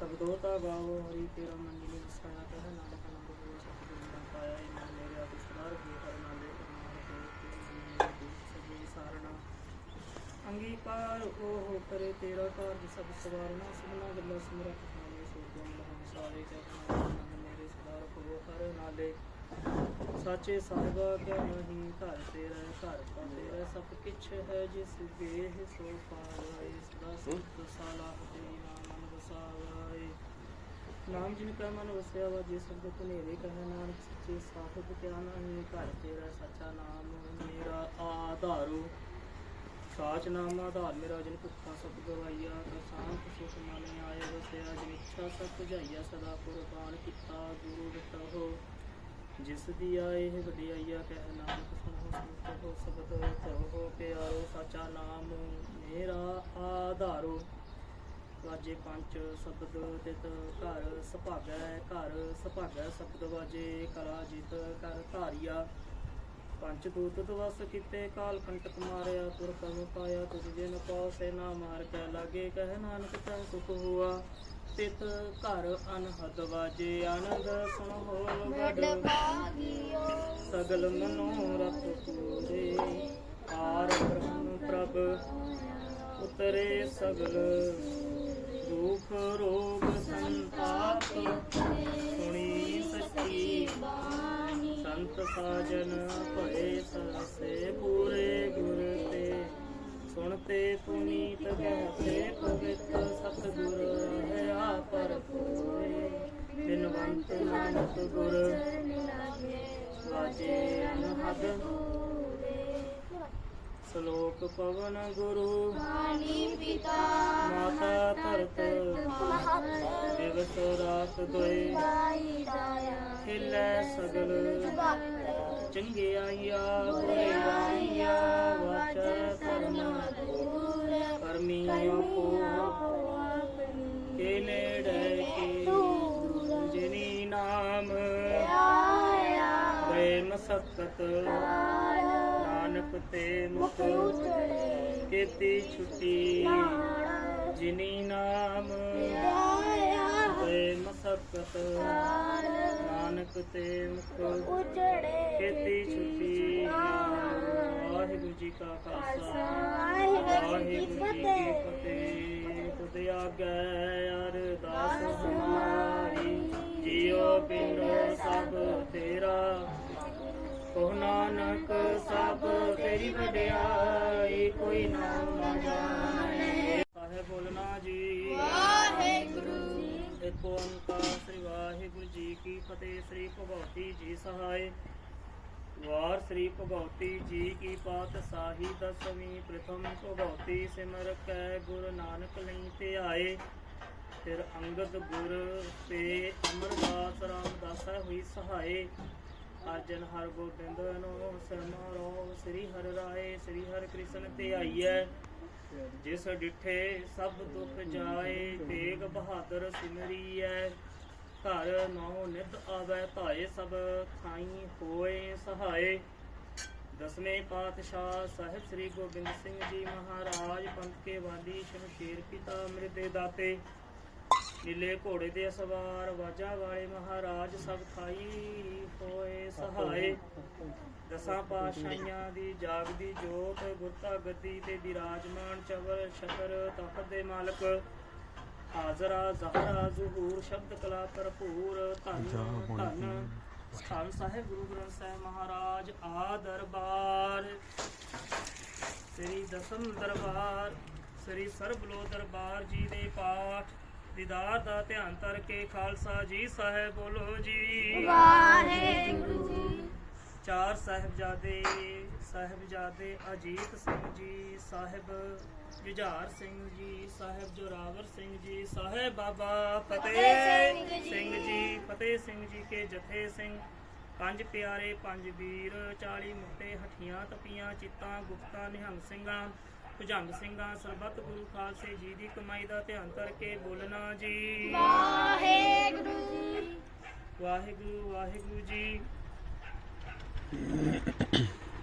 ਸਬਦੋਤਾ ਤਾ ਗਾਵੋ ਹਰੀ ਤੇਰਾ ਮੰਨੀ ਨੇ ਵਸਾਇਆ ਕਹਿ ਨਾਨਕ ਨੰਦ ਗੁਰੂ ਸਤਿਗੁਰੂ ਪਾਇਆ ਇਹਨਾਂ ਮੇਰੇ ਆਪ ਸਵਾਰ ਹੋ ਹਰ ਨਾਲੇ ਕਰਨਾਲ ਹੋ ਤੇ ਸਾਰਣਾ ਅੰਗੀਕਾਰ ਉਹ ਕਰੇ ਤੇਰਾ ਕਾਰਜ ਸਭ ਸਵਾਰਨਾ ਸਭਨਾ ਗੱਲਾਂ ਸਿਮਰਤ ਖਾਣੇ ਸੋਗਮ ਲਹਮ ਸਾਰੇ ਕਹਿਣਾ ਮੇਰੇ ਸਵਾਰ ਹੋ ਹਰ ਨਾਲੇ। ਸਾਚੇ ਸਾਹਿਬਾ ਨਹੀਂ, ਘਰ ਤੇਰਾ, ਘਰ ਪਾ ਤੇਰਾ, ਸਭ ਕਿਛ ਹੈ ਜਿਸ ਵੇਹ ਸੋ ਪਾਏ ਸਦਾ ਸੁਖ ਸਾਲਾ ਤੇ ਨਾਮ। ਮਨ ਨਾਮ ਜਿਨ ਕਾ ਮਨ ਵਸਿਆ ਵਾ, ਜਿਸ ਸਬਦ ਧਨੇਰੇ ਕਹੇ ਨਾਨਕ, ਸੱਚੇ ਸਾਹਿਬ ਕਿਆ ਨਹੀਂ, ਘਰ ਤੇਰਾ ਸੱਚਾ ਨਾਮ ਮੇਰਾ ਆਧਾਰੋ। ਸਾਚ ਨਾਮ ਆਧਾਰ ਮੇਰਾ, ਜਿਨ ਭੁੱਖਾ ਸਭ ਗਵਾਈਆ ਕਸਾਂਤ ਸੁਖ ਮਨ ਆਏ ਵਸਿਆ, ਜਿਨ ਇੱਛਾ ਸਭ ਪੁਜਾਈਆ ਸਦਾ ਕੁਰਬਾਨ ਕੀਤਾ, ਗੁਰੂ ਦਿੱਤਾ ਹੋ। ਜਿਸ ਦੀ ਆਏ ਹੈ ਵਡਿਆਈਆ, ਕਹਿ ਨਾਨਕ, ਸੁਣੋ ਸੁਣੋ ਹੋ ਸਬਦ ਹੋ ਪਿਆਰੋ, ਸਾਚਾ ਨਾਮ ਮੇਰਾ ਆਧਾਰੋ। ਵਾਜੇ ਪੰਜ ਸ਼ਬਦ ਤਿਤ ਘਰ ਸੁਭਾਗੈ ਘਰ ਸੁਭਾਗੈ ਸ਼ਬਦ ਵਾਜੇ ਕਲਾ ਜਿਤ ਕਰ ਧਾਰਿਆ। ਪੰਜ ਦੂਤ ਦਵਸ ਕੀਤੇ ਕਾਲ ਕੰਟਕ ਮਾਰਿਆ ਤੁਰ ਕਮ ਪਾਇਆ ਤੁਝ ਜਿਨ ਪਾਉ ਸੈਨਾ ਮਾਰ ਕੇ ਲਾਗੇ ਕਹਿ ਨਾਨਕ ਤੈ ਸੁਖ ਹੁਆ। ਤਿਤ ਘਰ ਅਨਹਦ ਵਾਜੇ ਆਨੰਦ ਸੁਣ ਹੋ ਵਡ। ਸਗਲ ਮਨੋਰਥ ਪੂਰੇ ਆਰ ਬ੍ਰਹਮ ਪ੍ਰਭ ਉਤਰੇ ਸਗਲ। ਦੁਖ, ਰੋਗ, ਸੰਤਾਪ ਸੁਣੀ ਸੱਚੀ ਸੰਤ ਸਾਜਨ ਭਏ ਸਰਸੇ ਪੂਰੇ ਗੁਰ ਤੇ। ਸੁਣਤੇ ਪੁਨੀਤ ਗਹਿਤੇ ਪਵਿੱਤ ਸਤਿਗੁਰ ਹੈ ਆਪਰ ਕੋਏ ਬਿਨਵੰਤ ਨਾਨਕ ਗੁਰ, ਵਾਜੇ ਅਨਹਦ। ਸ਼ਲੋਕ ਪਵਨ ਗੁਰੂ। ਮਾਤਾ ਧਰਤ। ਦਿਵਸ ਰਾਤ ਦੋਏ ਖਿਲੇ ਸਗਲ। ਚੰਗਿਆਈਆ ਬੁਰਾਈਆ ਤੇ ਮੁਖ ਕੀਤੀ ਛੁੱਟੀ। ਜਿਨੀ ਨਾਮ ਪ੍ਰੇਮ ਸਤਤ ਨਾਨਕ ਤੇ ਮੁਖ ਕੀਤੀ ਛੁੱਟੀ। ਵਾਹਿਗੁਰੂ ਜੀ ਕਾ ਖਾਲਸਾ, ਵਾਹਿਗੁਰੂ ਜੀ ਕੀ ਫਤਿਹ। ਤੁਧ ਆਗੈ ਅਰਦਾਸ ਹਮਾਰੀ ਜੀਉ ਪਿੰਡ ਸਭ ਤੇਰਾ ਕੋ ਨਾਨਕ ਸਭ ਤੇਰੀ ਵਡਿਆਈ ਕੋਈ ਨਾਮ ਨਾ ਜਾਣੇ। ਸਾਹਿਬ ਬੋਲਣਾ ਜੀ। ਇੱਕ ਓੰਕਾਰ ਸ੍ਰੀ ਵਾਹਿਗੁਰੂ ਜੀ ਕੀ ਫਤਿਹ ਸ੍ਰੀ ਭਗਵਤੀ ਜੀ ਸਹਾਇ ਵਾਰ ਸ੍ਰੀ ਭਗਵਤੀ ਜੀ ਕੀ ਪਾਤਸ਼ਾਹੀ ਦਸਵੀਂ ਪ੍ਰਥਮ ਭਗਵਤੀ ਸਿਮਰ ਕੈ ਗੁਰ ਨਾਨਕ ਲਈ ਤੇ ਆਏ ਫਿਰ ਅੰਗਦ ਗੁਰ ਤੇ ਅਮਰਦਾਸ ਰਾਮਦਾਸ ਹੋਈ ਸਹਾਏ। ਅਰਜਨ ਹਰ ਗੋਬਿੰਦ ਨੂੰ ਸਰਮਾਰੋ ਸ੍ਰੀ ਹਰ ਰਾਏ, ਸ੍ਰੀ ਹਰ ਕ੍ਰਿਸ਼ਨ ਤੇ ਆਈਐ। ਜਿਸ ਡਿਠੇ ਸਭ ਦੁੱਖ ਜਾਏ, ਤੇਗ ਬਹਾਦਰ ਸਿਮਰੀਐ। ਘਰ ਨੌ ਨਿਧ ਆਵੈ ਧਾਏ ਸਭ ਥਾਈ ਹੋਏ ਸਹਾਏ। ਦਸਵੇਂ ਪਾਤਸ਼ਾਹ ਸਾਹਿਬ ਸ੍ਰੀ ਗੋਬਿੰਦ ਸਿੰਘ ਜੀ ਮਹਾਰਾਜ, ਪੰਥ ਕੇ ਵਾਲੀ ਸ਼ਮਸ਼ੀਰ ਪਿਤਾ ਅਮ੍ਰਿਤ ਦਾਤੇ। ਨੀਲੇ ਘੋੜੇ ਦੇ ਸਵਾਰ ਵਾਜਾ ਵਾਲੇ ਮਹਾਰਾਜ ਸਭ ਖਾਈ ਹੋਏ ਸਹਾਏ। ਦਸਾਂ ਪਾਤਸ਼ਾਹੀਆਂ ਦੀ ਜਾਗਦੀ ਜੋਤ ਗੁਰਤਾ ਗੱਦੀ ਤੇ ਵਿਰਾਜਮਾਨ ਚਵਰ ਸ਼ਕਰ ਤਖਤ ਦੇ ਮਾਲਕ। ਹਾਜ਼ਰਾ ਜ਼ਹਰਾ ਜ਼ਹੂਰ ਸ਼ਬਦ ਕਲਾ ਭਰਪੂਰ ਧੰਨ ਧੰਨ। ਸਥਾਨ ਸਾਹਿਬ ਗੁਰੂ ਗ੍ਰੰਥ ਸਾਹਿਬ ਮਹਾਰਾਜ ਆ ਦਰਬਾਰ। ਸ੍ਰੀ ਦਸਮ ਦਰਬਾਰ ਸ੍ਰੀ ਸਰਬਲੋ ਦਰਬਾਰ ਜੀ ਦੇ ਪਾਠ। ਦੀਦਾਰ ਦਾ ਧਿਆਨ ਧਰ ਕੇ ਖਾਲਸਾ ਜੀ ਸਾਹਿਬ ਬੋਲੋ ਜੀ। ਚਾਰ ਸਾਹਿਬਜ਼ਾਦੇ ਸਾਹਿਬਜ਼ਾਦੇ ਅਜੀਤ ਸਿੰਘ ਜੀ ਸਾਹਿਬ ਜੁਝਾਰ ਸਿੰਘ ਜੀ ਸਾਹਿਬ ਜੋਰਾਵਰ ਸਿੰਘ ਜੀ ਸਾਹਿਬ ਬਾਬਾ ਫਤਿਹ ਸਿੰਘ ਜੀ। ਫਤਿਹ ਸਿੰਘ ਜੀ ਕੇ ਜਥੇ ਸਿੰਘ। ਪੰਜ ਪਿਆਰੇ ਪੰਜ ਵੀਰ 40 ਮੁੱਟੇ ਹਠੀਆਂ ਤਪੀਆਂ ਚਿੱਤਾਂ ਗੁਪਤਾ ਨਿਹੰਗ ਸਿੰਘਾਂ। ਭੁਜੰਗ ਸਿੰਘਾਂ ਸਰਬੱਤ ਗੁਰੂ ਖਾਲਸੇ ਜੀ ਦੀ ਕਮਾਈ ਦਾ ਧਿਆਨ ਕਰਕੇ ਬੋਲਣਾ ਜੀ। ਵਾਹਿਗੁਰੂ ਵਾਹਿਗੁਰੂ ਜੀ।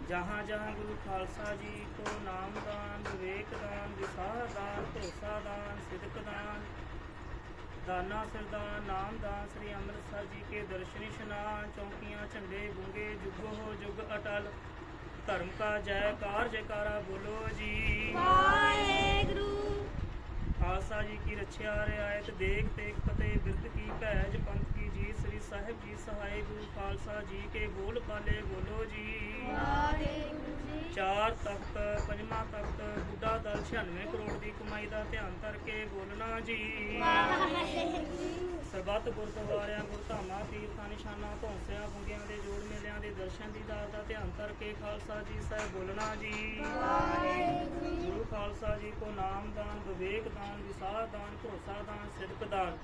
ਜਹਾਂ ਜਹਾਂ ਗੁਰੂ ਖਾਲਸਾ ਜੀ ਕੋ ਨਾਮ ਦਾਨ ਵਿਵੇਕ ਦਾਨ ਵਿਸਾਰ ਦਾਨ ਭਰੋਸਾ ਦਾਨ ਸਿਦਕ ਦਾਨ ਦਾਨਾ ਸਰਦਾਰ ਨਾਮਦਾਨ ਸ੍ਰੀ ਅੰਮ੍ਰਿਤਸਰ ਜੀ ਕੇ ਦਰਸ਼ਨ ਇਸ਼ਨਾਨ ਚੌਂਕੀਆਂ ਝੰਡੇ ਗੁੰਗੇ ਜੁਗੋ ਹੋ ਜੁਗ ਅਟਲ ਧਰਮ ਕਾ ਜੈਕਾਰ ਜੈਕਾਰਾ ਬੋਲੋ ਜੀ। ਵਾਹਿਗੁਰੂ। ਖਾਲਸਾ ਜੀ ਕੀ ਰੱਖਿਆ ਰਿਆਇਤ ਦੇਖ ਤੇਗ ਫਤਿਹ ਬਿਰਦ ਕੀ ਭੈਜ ਪੰਥ ਕੀ ਜੀ ਸ੍ਰੀ ਸਾਹਿਬ ਜੀ ਸਹਾਇ ਗੁਰੂ ਖਾਲਸਾ ਜੀ ਕੇ ਬੋਲ ਬਾਲੇ ਬੋਲੋ ਜੀ। ਵਾਹਿਗੁਰੂ ਜੀ। ਚਾਰ ਤਖਤ ਪੰਜਵਾਂ ਤਖਤ ਬੁੱਢਾ ਦਲ 96 ਕਰੋੜ ਦੀ ਕਮਾਈ ਦਾ ਧਿਆਨ ਧਰ ਕੇ ਬੋਲਣਾ ਜੀ। ਵਾਹਿਗੁਰੂ ਸਰਬੱਤ ਗੁਰਦੁਆਰਿਆਂ ਗੁਰਧਾਮਾਂ ਤੀਰਥਾਂ ਨਿਸ਼ਾਨਾਂ ਧੌਂਸਿਆਂ ਫੁੰਗਿਆਂ ਦੇ ਜੋੜ ਦਰਸ਼ਨ ਦੀਦਾਰ ਦਾ ਧਿਆਨ ਧਰ ਕੇ ਖਾਲਸਾ ਜੀ ਸਾਹਿਬ ਬੋਲਣਾ ਜੀ। ਗੁਰੂ ਖਾਲਸਾ ਜੀ ਕੋ ਨਾਮ ਦਾਨ ਵਿਵੇਕ ਦਾਨ ਵਿਸਾਰ ਦਾਨ ਭਰੋਸਾ ਦਾਨ ਸਿਦਕ ਦਾਨ।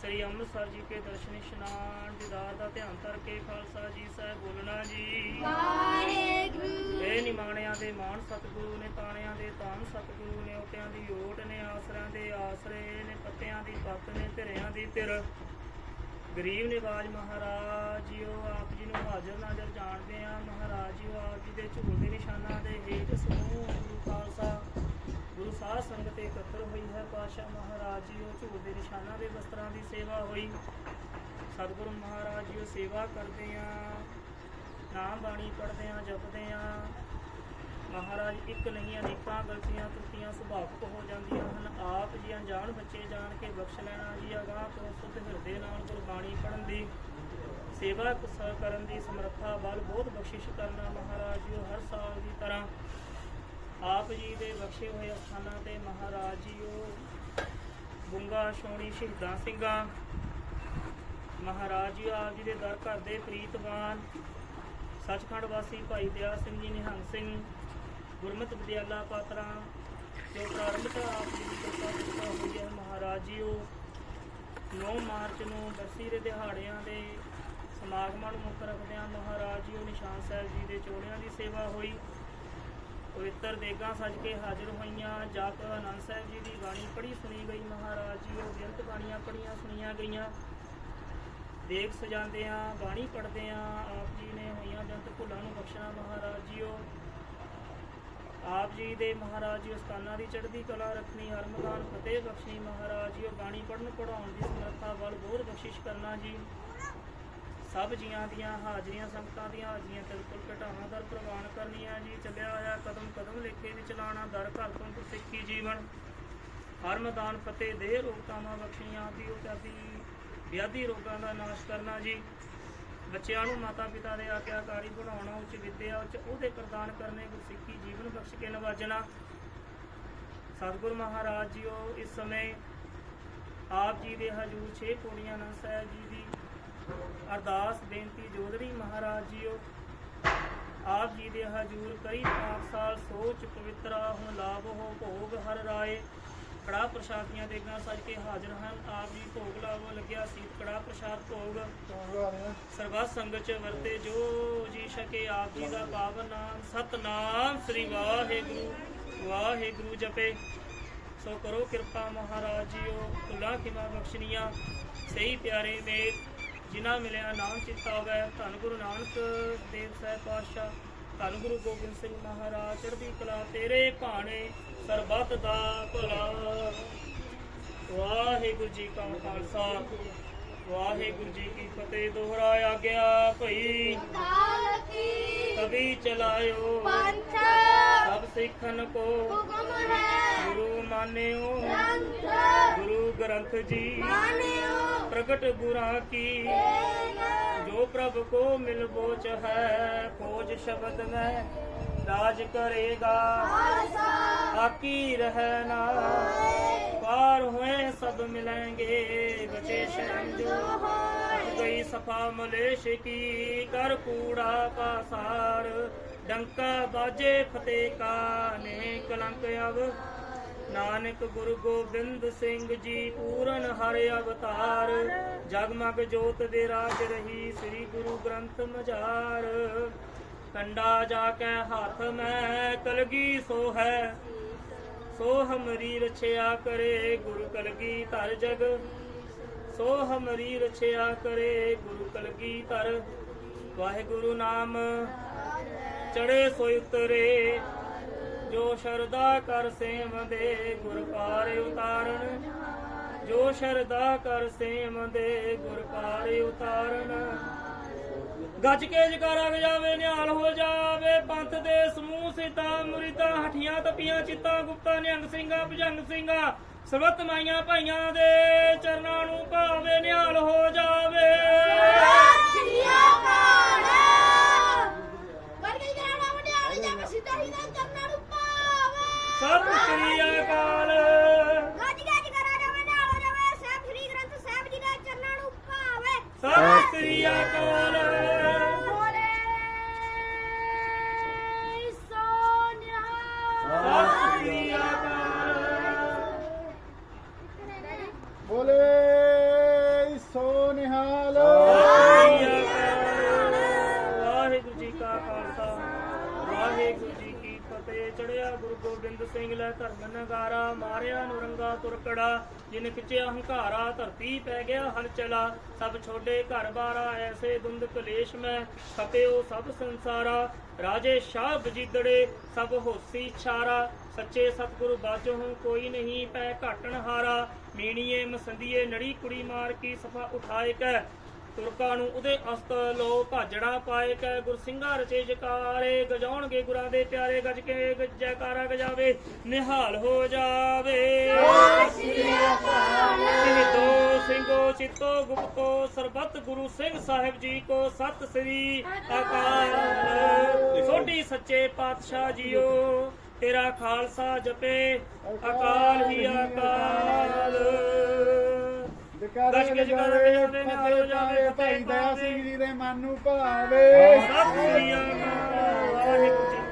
ਸ੍ਰੀ ਅੰਮ੍ਰਿਤਸਰ ਜੀ ਕੇ ਦਰਸ਼ਨ ਇਸ਼ਨਾਨ ਦੀਦਾਰ ਦਾ ਧਿਆਨ ਧਰ ਕੇ ਖਾਲਸਾ ਜੀ ਸਾਹਿਬ ਬੋਲਣਾ ਜੀ। ਵਾਹਿਗੁਰੂ। ਇਹ ਨਿਮਾਣਿਆਂ ਦੇ ਮਾਨ ਸਤਿਗੁਰੂ ਨੇ ਤਾਣਿਆਂ ਦੇ ਤਾਨ ਸਤਿਗੁਰੂ ਨੇ ਉਤਿਆਂ ਦੀ ਓਟ ਨੇ ਆਸਰਿਆਂ ਦੇ ਆਸਰੇ ਨੇ ਪੱਤਿਆਂ ਦੀ ਪੱਤ ਨੇ ਧਿਰਿਆਂ ਦੀ ਧਿਰ। ਗਰੀਬ ਨਿਵਾਜ ਮਹਾਰਾਜ ਜੀ ਉਹ ਆਪ ਜੀ ਨੂੰ ਹਾਜ਼ਰ ਨਾਜ਼ਰ ਜਾਣਦੇ ਆ। ਮਹਾਰਾਜ ਜੀਓ ਆਪ ਜੀ ਦੇ ਝੂਲ ਦੇ ਨਿਸ਼ਾਨਾਂ ਦੇ ਹੇਠ ਸਮੂਹ ਗੁਰੂ ਖਾਲਸਾ, ਗੁਰੂ ਸਾਧ ਸੰਗਤ ਇਕੱਤਰ ਹੋਈ ਹੈ। ਪਾਸ਼ਾ ਮਹਾਰਾਜ ਜੀਓ ਝੂਲ ਦੇ ਨਿਸ਼ਾਨਾਂ ਦੇ ਵਸਤਰਾਂ ਦੀ ਸੇਵਾ ਹੋਈ। ਸਤਿਗੁਰੂ ਮਹਾਰਾਜ ਜੀ, ਉਹ ਸੇਵਾ ਕਰਦੇ ਆ, ਨਾਮ ਬਾਣੀ ਪੜ੍ਹਦੇ ਆ, ਜਪਦੇ ਆ। ਮਹਾਰਾਜ, ਇੱਕ ਨਹੀਂ ਅਨੇਕਾਂ ਗਲਤੀਆਂ ਤਰੁੱਟੀਆਂ ਸੁਭਾਵਿਕ ਹੋ ਜਾਂਦੀਆਂ ਹਨ। ਆਪ ਜੀ ਅਣਜਾਣ ਬੱਚੇ ਜਾਣ ਕੇ ਬਖਸ਼ ਲੈਣਾ ਜੀ ਅਗਾਹ ਤੋਂ ਸੁਧ ਹਿਰਦੇ ਨਾਲ ਗੁਰਬਾਣੀ ਪੜ੍ਹਨ ਦੀ ਸੇਵਾ ਕ- ਕਰਨ ਦੀ ਸਮਰੱਥਾ ਬਲ ਬਹੁਤ ਬਖਸ਼ਿਸ਼ ਕਰਨਾ ਮਹਾਰਾਜ ਜੀ ਹਰ ਸਾਲ ਦੀ ਤਰ੍ਹਾਂ ਆਪ ਜੀ ਦੇ ਬਖਸ਼ੇ ਹੋਏ ਸਥਾਨਾਂ ਤੇ ਮਹਾਰਾਜ ਜੀ, ਉਹ ਗੁੰਗਾ, ਸ਼ੋਣੀ, ਸ਼ਹੀਦਾਂ ਸਿੰਘਾਂ, ਮਹਾਰਾਜ ਜੀ ਆਪ ਜੀ ਦੇ ਦਰ ਘਰ ਦੇ ਪ੍ਰੀਤਵਾਨ, ਸੱਚਖੰਡ ਵਾਸੀ ਭਾਈ ਦਿਆ ਸਿੰਘ ਜੀ, ਨਿਹੰਗ ਸਿੰਘ ਗੁਰਮਤਿ ਵਿਦਿਆਲਾ ਪਾਤਰਾ, ਜੋ ਪ੍ਰਾਰੰਭ ਆਪ ਜੀ ਦੀ ਕਿਰਪਾ ਕਿਰਪਾ ਹੋਈ ਹੈ ਮਹਾਰਾਜ ਜੀ ਉਹ 9 ਮਾਰਚ ਨੂੰ ਬਰਸੀ ਦੇ ਦਿਹਾੜਿਆਂ ਦੇ ਸਮਾਗਮਾਂ ਨੂੰ ਮੁੱਖ ਰੱਖਦਿਆਂ ਮਹਾਰਾਜ ਜੀ ਉਹ ਨਿਸ਼ਾਨ ਸਾਹਿਬ ਜੀ ਦੇ ਚੋੜਿਆਂ ਦੀ ਸੇਵਾ ਹੋਈ। ਪਵਿੱਤਰ ਦੇਗਾਂ ਸਜ ਕੇ ਹਾਜ਼ਰ ਹੋਈਆਂ, ਜਾ ਕੇ ਆਨੰਦ ਸਾਹਿਬ ਜੀ ਦੀ ਬਾਣੀ ਪੜ੍ਹੀ ਸੁਣੀ ਗਈ ਮਹਾਰਾਜ ਜੀ ਉਹ ਬੇਅੰਤ ਬਾਣੀਆਂ ਪੜ੍ਹੀਆਂ ਸੁਣੀਆਂ ਗਈਆਂ। ਦੇਖ ਸਜਾਉਂਦੇ ਆ ਬਾਣੀ ਪੜ੍ਹਦੇ ਆ ਆਪ ਜੀ ਨੇ ਹੋਈਆਂ ਜੰਤ ਭੁੱਲਾਂ ਨੂੰ ਬਖਸ਼ਣਾ ਮਹਾਰਾਜ ਜੀਓ ਆਪ ਜੀ ਦੇ ਮਹਾਰਾਜ ਜੀ ਉਸਤਾਨਾਂ ਦੀ ਚੜ੍ਹਦੀ ਕਲਾ ਰੱਖਣੀ, ਹਰਮਦਾਨ ਫਤਿਹ ਬਖਸ਼ਣੀ ਮਹਾਰਾਜ ਜੀ ਉਹ ਬਾਣੀ ਪੜ੍ਹਨ ਪੜਾਉਣ ਦੀ ਸਮਰੱਥਾ ਵੱਲ ਹੋਰ ਬਖਸ਼ਿਸ਼ ਕਰਨਾ ਜੀ। ਸਭ ਜੀਆਂ ਦੀਆਂ ਹਾਜ਼ਰੀਆਂ, ਸੰਗਤਾਂ ਦੀਆਂ ਹਾਜ਼ਰੀਆਂ ਤਿਲਕੁਲ ਘਟਾਵਾਂ ਦਰ ਪ੍ਰਵਾਨ ਕਰਨੀਆਂ ਜੀ। ਚੱਲਿਆ ਹੋਇਆ ਕਦਮ ਕਦਮ ਲੇਖੇ ਵਿੱਚ ਚਲਾਣਾ, ਦਰ ਘਰ ਤੋਂ ਸਿੱਖੀ ਜੀਵਨ। ਹਰਮਦਾਨ ਫਤਿਹ ਦੇ ਰੋਗਤਾਵਾਂ ਬਖਸ਼ੀਆਂ ਦੀ ਉਹ ਆਦਿ ਵਿਆਧੀ ਰੋਗਾਂ ਦਾ ਨਾਸ਼ ਕਰਨਾ ਜੀ। ਬੱਚਿਆਂ ਨੂੰ ਮਾਤਾ ਪਿਤਾ ਦੇ ਆਗਿਆਕਾਰੀ ਬਣਾਉਣਾ, ਉੱਚ ਵਿੱਦਿਆ, ਉੱਚ ਉਹਦੇ ਪ੍ਰਦਾਨ ਕਰਨੇ ਗੁਰਸਿੱਖੀ ਬਖਸ਼ ਕੇ ਨਵਾਜਣਾ ਸਤਿਗੁਰ ਮਹਾਰਾਜ ਜੀਓ, ਇਸ ਸਮੇਂ ਆਪ ਜੀ ਦੇ ਹਜੂਰ ਛੇ ਕੋੜੀਆਂ ਨਾਲ ਸਾਹਿਬ ਜੀ ਦੀ ਅਰਦਾਸ ਬੇਨਤੀ ਜੋਦੜੀ ਮਹਾਰਾਜ ਜੀਓ, ਆਪ ਜੀ ਦੇ ਹਜੂਰ ਕਈ ਪਾਕ ਸਾਲ ਸੋਚ ਪਵਿੱਤਰਾ ਹੁਣ ਲਾਭ ਹੋ ਭੋਗ ਹਰ ਰਾਏ। ਕੜਾ ਪ੍ਰਸ਼ਾਦੀਆਂ ਦੇਗਾਂ ਸੱਜ ਕੇ ਹਾਜ਼ਰ ਹਨ। ਆਪ ਜੀ ਭੋਗ ਲਾਵੋ ਲੱਗਿਆ ਸੀਤ ਕੜਾ ਪ੍ਰਸ਼ਾਦ ਭੋਗ ਸਰਬੱਤ ਸੰਗਤ ਚ ਵਰਤੇ ਜੋ ਜੀ ਸਕੇ ਆਪ ਜੀ ਦਾ ਪਾਵਨ ਨਾਮ, ਸਤਨਾਮ ਸ੍ਰੀ ਵਾਹਿਗੁਰੂ ਵਾਹਿਗੁਰੂ ਜਪੇ। ਸੋ ਕਰੋ ਕਿਰਪਾ ਮਹਾਰਾਜ ਜੀਓ ਕੁਲਾ ਖਿਮਾ ਬਖਸ਼ਨੀਆਂ ਸਹੀ ਪਿਆਰੇ ਮੇਰ, ਜਿਨ੍ਹਾਂ ਮਿਲਿਆ ਨਾਮ ਚਿੱਤਾ ਹੋਵੇ, ਧੰਨ ਗੁਰੂ ਨਾਨਕ ਦੇਵ ਸਾਹਿਬ ਪਾਤਸ਼ਾਹ। ਧੰਨ ਗੁਰੂ ਗੋਬਿੰਦ ਸਿੰਘ ਮਹਾਰਾਜ, ਚੜ੍ਹਦੀ ਕਲਾ ਤੇਰੇ ਭਾਣੇ, ਸਰਬੱਤ ਦਾ ਭਲਾ। ਵਾਹਿਗੁਰੂ ਜੀ ਕਾ ਖਾਲਸਾ। ਵਾਹਿਗੁਰੂ ਜੀ ਕੀ ਫਤਿਹ ਦੋਹਰਾ ਆਗਿਆ ਭਈ। ਕਵੀ ਚਲਾਇਓ। ਪੰਥ। ਸਭ ਸਿੱਖਨ ਕੋ। ਹੁਕਮ ਹੈ। ਗੁਰੂ ਮਾਨਿਓ। ਗ੍ਰੰਥ। ਗੁਰੂ ਗ੍ਰੰਥ ਜੀ। ਮਾਨਿਓ। ਪ੍ਰਗਟ ਗੁਰਾਂ ਕੀ। ਜੋ ਪ੍ਰਭ ਕੋ ਮਿਲ ਬੋਚ ਹੈ ਖੋਜ ਸ਼ਬਦ ਮੈਂ ਰਾਜ ਕਰੇਗਾ। ਆਕੀ ਰਹਿ ਨਾ। ਪਾਰ ਹੋਏ ਸਭ ਮਿਲेंगे ਬਚੇ ਸ਼ਰਮ ਜੋ ਗਈ ਸਫਾ ਮਲੇਸ਼ ਕੀ ਕਰ ਕੂੜਾ ਪਾਸਾਰ ਡੰਕਾ ਬਾਜੇ ਫਤਿਹ ਕਾ ਨੇ ਕਲੰਕ ਅਬ ਨਾਨਕ ਗੁਰੂ ਗੋਬਿੰਦ ਸਿੰਘ ਜੀ ਪੂਰਨ ਹਰਿ ਅਵਤਾਰ। ਜਗਮਗ ਜੋਤ ਦੇ ਰਾਜ ਰਹੀ ਸ੍ਰੀ ਗੁਰੂ ਗ੍ਰੰਥ ਮਝਾਰ। ਕੰਡਾ ਜਾ ਕੇ ਹੱਥ ਮੈਂ ਕਲਗੀ ਸੋ ਹੈ ਸੋ ਹਮਰੀ ਰਛਿਆ ਕਰੇ ਗੁਰੂ ਕਲਗੀ ਧਰ ਜਗ। ਸੋ ਹਮਰੀ ਰਛਿਆ ਕਰੇ ਗੁਰੂ ਕਲਗੀ ਧਰ। ਵਾਹਿਗੁਰੂ ਨਾਮ ਚੜੇ ਸੋਇ ਉਤਰੇ। ਜੋ ਸ਼ਰਦਾ ਕਰ ਸੇਵ ਦੇ ਗੁਰ ਪਾਰ ਉਤਾਰਨ। ਜੋ ਸ਼ਰਦਾ ਕਰ ਸੇਮ ਦੇ ਗੁਰ ਪਾਰ ਉਤਾਰਨ। ਗੱਜ ਕੇ ਜਕਾਰਾ ਗਜਾਵੇ ਨਿਹਾਲ ਹੋ ਜਾਵੇ। ਪੰਥ ਦੇ ਸਮੂਹ ਸਿਤਾ ਮੁਰੀਦਾ ਹਠੀਆਂ ਤਪੀਆਂ ਚਿੱਤਾਂ ਗੁਪਤਾ ਨਿਹੰਗ ਸਿੰਘਾਂ ਭਜੰਗ ਸਿੰਘਾਂ ਸਰਬੱਤ ਮਾਈਆਂ ਭਾਈਆਂ ਦੇ ਚਰਨਾਂ ਨੂੰ ਭਾਵੇ ਨਿਹਾਲ ਹੋ ਜਾਵੇ। ਸ੍ਰੀ ਅਕਾਲ। ਵਰਗੇ ਕਰਾਉਣਾ ਵਡਿਆਲੀ ਜਗ ਸਿੱਧਾ ਹੀ ਨਾ ਚਰਨਾਂ ਨੂੰ ਪਾਵੇ ਸਤਿ ਸ੍ਰੀ ਅਕਾਲ। ਗੱਜ ਗੱਜ ਕਰਾ ਜਾਵੇ ਨਾਲ ਹੋ ਜਾਵੇ ਸਾਹਿਬ ਸ੍ਰੀ ਗ੍ਰੰਥ ਸਾਹਿਬ ਜੀ ਦੇ ਚਰਨਾਂ ਨੂੰ ਪਾਵੇ ਸਤਿ ਸ੍ਰੀ ਅਕਾਲ। ਮਾਰਿਆ ਨੁਰੰਗਾ ਤੁਰਕੜਾ, ਜਿਨ ਖਿਚਿਆ ਹੰਕਾਰਾ ਧਰਤੀ ਪੈ ਗਿਆ, ਹਲ ਸਭ ਛੋਡੇ ਘਰ ਬਾਰਾ, ਐਸੇ ਦੁੰਦ ਕਲੇਸ਼ ਮੈਂ ਖਪਿਓ ਸਭ ਸੰਸਾਰਾ। ਰਾਜੇ ਸ਼ਾਹ ਬਜੀਦੜੇ, ਸਭ ਹੋਸੀ ਛਾਰਾ। ਸੱਚੇ ਸਤਿਗੁਰੂ ਬਾਝੋਂ ਕੋਈ ਨਹੀਂ ਪੈ ਘਾਟਣ ਹਾਰਾ ਮੀਣੀਏ ਮਸੰਦੀਏ ਨੜੀ ਕੁੜੀ ਮਾਰ ਕੀ ਸਫਾ ਉਠਾਏ ਕੈ। ਤੁਰਕਾਂ ਨੂੰ ਉਹਦੇ ਅਸਤ ਲੋ ਭਾਜੜਾ ਪਾਏ ਕੈ ਗੁਰਸਿੰਘਾ ਰਚੇ ਜਕਾਰੇ, ਗਜਾਉਣਗੇ ਗੁਰਾਂ ਦੇ ਪਿਆਰੇ, ਗੱਜ ਕੇ ਜੈਕਾਰਾ ਗਜਾਵੇ, ਨਿਹਾਲ ਹੋ ਜਾਵੇ। ਸ਼ਹੀਦੋ ਸਿੰਘੋ ਚਿੱਤੋ ਗੁਪਤੋ, ਸਰਬੱਤ ਗੁਰੂ ਸਿੰਘ ਸਾਹਿਬ ਜੀ ਕੋ ਸਤਿ ਸ੍ਰੀ ਅਕਾਲ। ਛੋਟੀ ਸੱਚੇ ਪਾਤਸ਼ਾਹ ਜੀਓ, ਤੇਰਾ ਖਾਲਸਾ ਜਪੇ, ਅਕਾਲ ਹੀ ਅਕਾਲ। ਦਸ ਕੇ ਨਿਹਾਲ ਹੋ ਜਾਵੇ, ਭਾਈ ਦਇਆ ਸਿੰਘ ਜੀ ਦੇ ਮਨ ਨੂੰ ਭਾਵੇ। ਸਤਿ ਸ੍ਰੀ ਅਕਾਲ ਵਾਹਿਗੁਰੂ